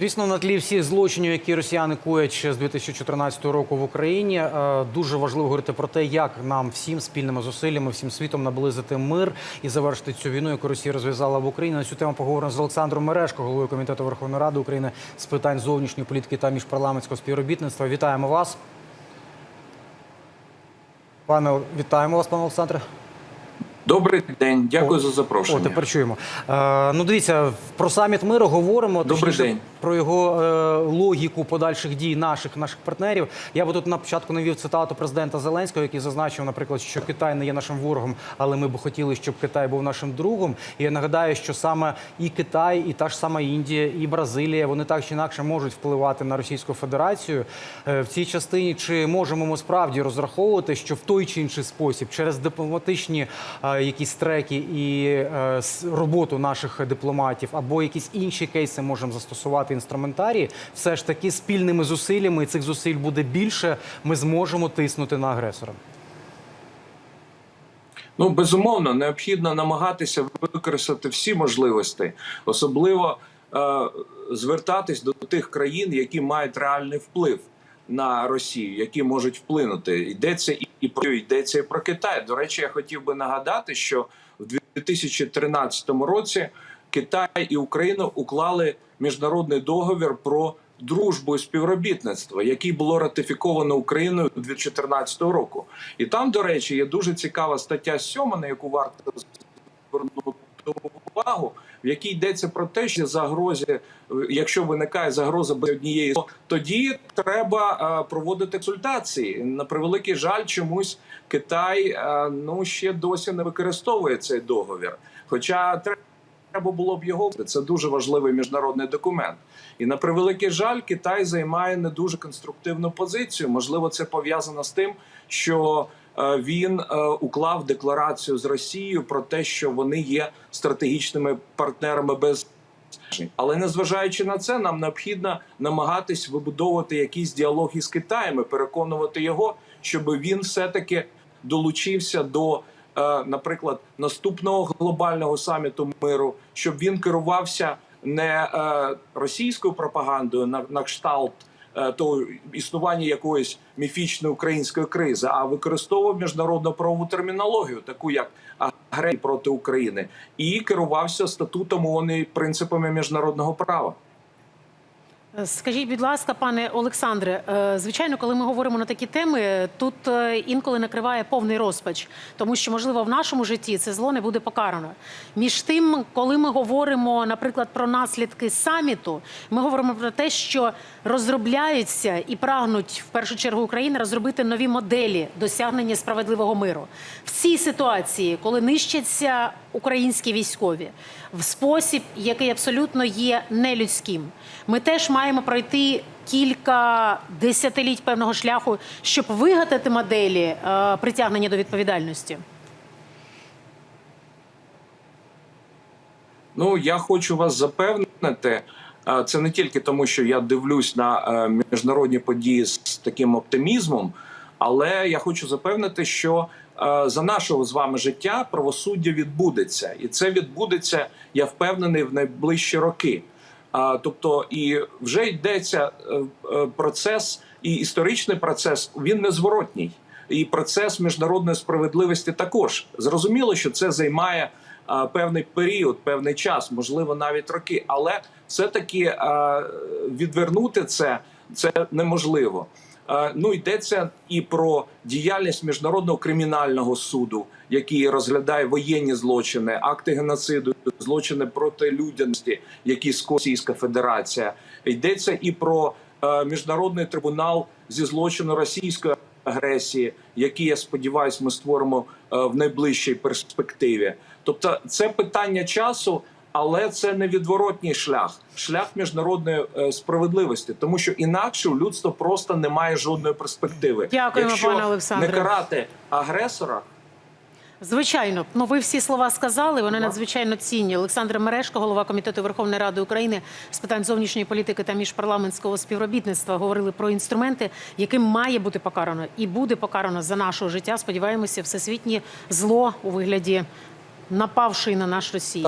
Звісно, на тлі всіх злочинів, які росіяни коять ще з 2014 року в Україні, е, дуже важливо говорити про те, як нам всім спільними зусиллями, всім світом наблизити мир і завершити цю війну, яку Росія розв'язала в Україні. На цю тему поговоримо з Олександром Мережко, головою комітету Верховної Ради України з питань зовнішньої політики та міжпарламентського співробітництва. Вітаємо вас, пане вітаємо вас, пане Олександре. Добрий день, дякую О, за запрошення. О, тепер чуємо. Е, ну, дивіться, про саміт миру говоримо. Добрий точніше, день. Про його е, логіку подальших дій наших наших партнерів. Я би тут на початку навів цитату президента Зеленського, який зазначив, наприклад, що Китай не є нашим ворогом, але ми б хотіли, щоб Китай був нашим другом. І я нагадаю, що саме і Китай, і та ж сама Індія, і Бразилія вони так чи інакше можуть впливати на Російську Федерацію Е, в цій частині. Чи можемо ми справді розраховувати, що в той чи інший спосіб через дипломатичні е, якісь треки і е, роботу наших дипломатів або якісь інші кейси можемо застосувати інструментарії, все ж таки спільними зусиллями і цих зусиль буде більше. Ми зможемо тиснути на агресора. Ну безумовно, необхідно намагатися використати всі можливості, особливо е, звертатись до тих країн, які мають реальний вплив на Росію, які можуть вплинути. Йдеться і, про йдеться і про Китай. До речі, я хотів би нагадати, що в 2013 році Китай і Україна уклали міжнародний договір про дружбу і співробітництво, який було ратифіковано Україною 2014 року. І там, до речі, є дуже цікава стаття 7, на яку варто звернути увагу, в якій йдеться про те, що загрозі, якщо виникає загроза без однієї, то тоді треба е, проводити консультації. На превеликий жаль, чомусь Китай е, ну ще досі не використовує цей договір. Хоча треба. Треба було б його це дуже важливий міжнародний документ, і на превеликий жаль, Китай займає не дуже конструктивну позицію. Можливо, це пов'язано з тим, що е, він е, уклав декларацію з Росією про те, що вони є стратегічними партнерами без але незважаючи на це, нам необхідно намагатись вибудовувати якийсь діалог із Китаєм, і переконувати його, щоб він все таки долучився до, наприклад, наступного глобального саміту миру, щоб він керувався не е, російською пропагандою на, на кшталт е, того існування якоїсь міфічної української кризи, а використовував міжнародну правову термінологію, таку як агресія проти України, і керувався статутом ООН і принципами міжнародного права. Скажіть, будь ласка, пане Олександре, е, звичайно, коли ми говоримо на такі теми, тут е, інколи накриває повний розпач, тому що, можливо, в нашому житті це зло не буде покарано. Між тим, коли ми говоримо, наприклад, про наслідки саміту, ми говоримо про те, що розробляються і прагнуть в першу чергу України розробити нові моделі досягнення справедливого миру в цій ситуації, коли нищаться українські військові в спосіб, який абсолютно є нелюдським. Ми теж маємо пройти кілька десятиліть певного шляху, щоб вигадати моделі е, притягнення до відповідальності. Ну я хочу вас запевнити. е, Це не тільки тому, що я дивлюсь на е, міжнародні події з таким оптимізмом, але я хочу запевнити, що за нашого з вами життя правосуддя відбудеться, і це відбудеться, я впевнений, в найближчі роки. Тобто, і вже йдеться е, е, процес, і історичний процес він незворотній. І процес міжнародної справедливості також зрозуміло, що це займає певний період, певний час, можливо, навіть роки, але все-таки а, відвернути це це неможливо. Е, Ну йдеться і про діяльність міжнародного кримінального суду, який розглядає воєнні злочини, акти геноциду, злочини проти людяності, які скоїла Російська Федерація. Йдеться і про е, міжнародний трибунал зі злочину російської агресії, який я сподіваюся, ми створимо е, в найближчій перспективі. Тобто, це питання часу. Але це невідворотній шлях, шлях міжнародної е, справедливості, тому що інакше у людства просто немає жодної перспективи. Дякуємо, Якщо пане Олександре. не карати агресора, Звичайно, ну ви всі слова сказали. Вони надзвичайно цінні. Олександр Мережко, голова комітету Верховної Ради України з питань зовнішньої політики та міжпарламентського співробітництва, говорили про інструменти, яким має бути покарано і буде покарано за нашого життя. Сподіваємося, всесвітнє зло у вигляді напавшої на наш Росії.